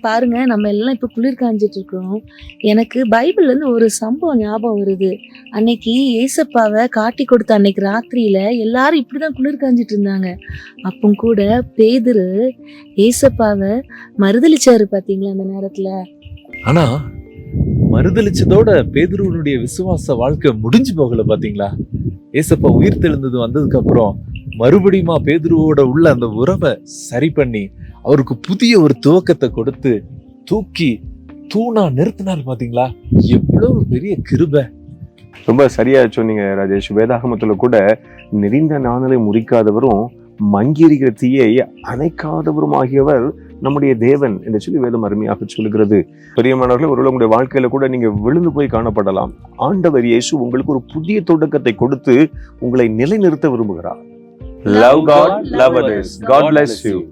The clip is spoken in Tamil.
பாருங்க நம்ம எல்லாம் இப்போ குளிர் காஞ்சிட்டு இருக்கோம். எனக்கு பைபிள்ல இருந்து ஒரு சம்பவம் ஞாபகம் வருது. அன்னைக்கு ஏசப்பாவை காட்டி கொடுத்த அன்னைக்கு ராத்திரியில எல்லாரும் இப்படிதான் குளிர் காஞ்சிட்டு இருந்தாங்க. அப்போ கூட பேதுரு ஏசப்பாவை மறுதளிச்சாரு பாத்தீங்களா அந்த நேரத்துல? ஆனா மறுதளிச்சதோட பேதுருவனுடைய விசுவாச வாழ்க்கை முடிஞ்சு போகல பாத்தீங்களா? ஏசப்பா உயிர் தெழுந்தது வந்ததுக்கு அப்புறம் மறுபடியுமா பேதுருவோட உள்ள அந்த உறவை சரி பண்ணி அவருக்கு புதிய ஒரு துவக்கத்தை கொடுத்து தூக்கி தூணா நிறுத்தினார் பாத்தீங்களா? எவ்வளவு பெரிய கிருபை. ரொம்ப சரியா சொன்னீங்க ராஜேஷ். வேதாகமத்துல கூட நெறிந்த நாணலை முறிக்காதவரும் மங்கியிருக்கிற தீயை அணைக்காதவரும் ஆகியவர் நம்முடைய தேவன் என்று சொல்லி வேதம் அருமையாக சொல்லுகிறது. பெரியமானவர்களே ஒரு உங்களுடைய வாழ்க்கையில கூட நீங்க விழுந்து போய் காணப்படலாம். ஆண்டவர் இயேசு உங்களுக்கு ஒரு புதிய தொடக்கத்தை கொடுத்து உங்களை நிலைநிறுத்த விரும்புகிறார். Love God love others God bless you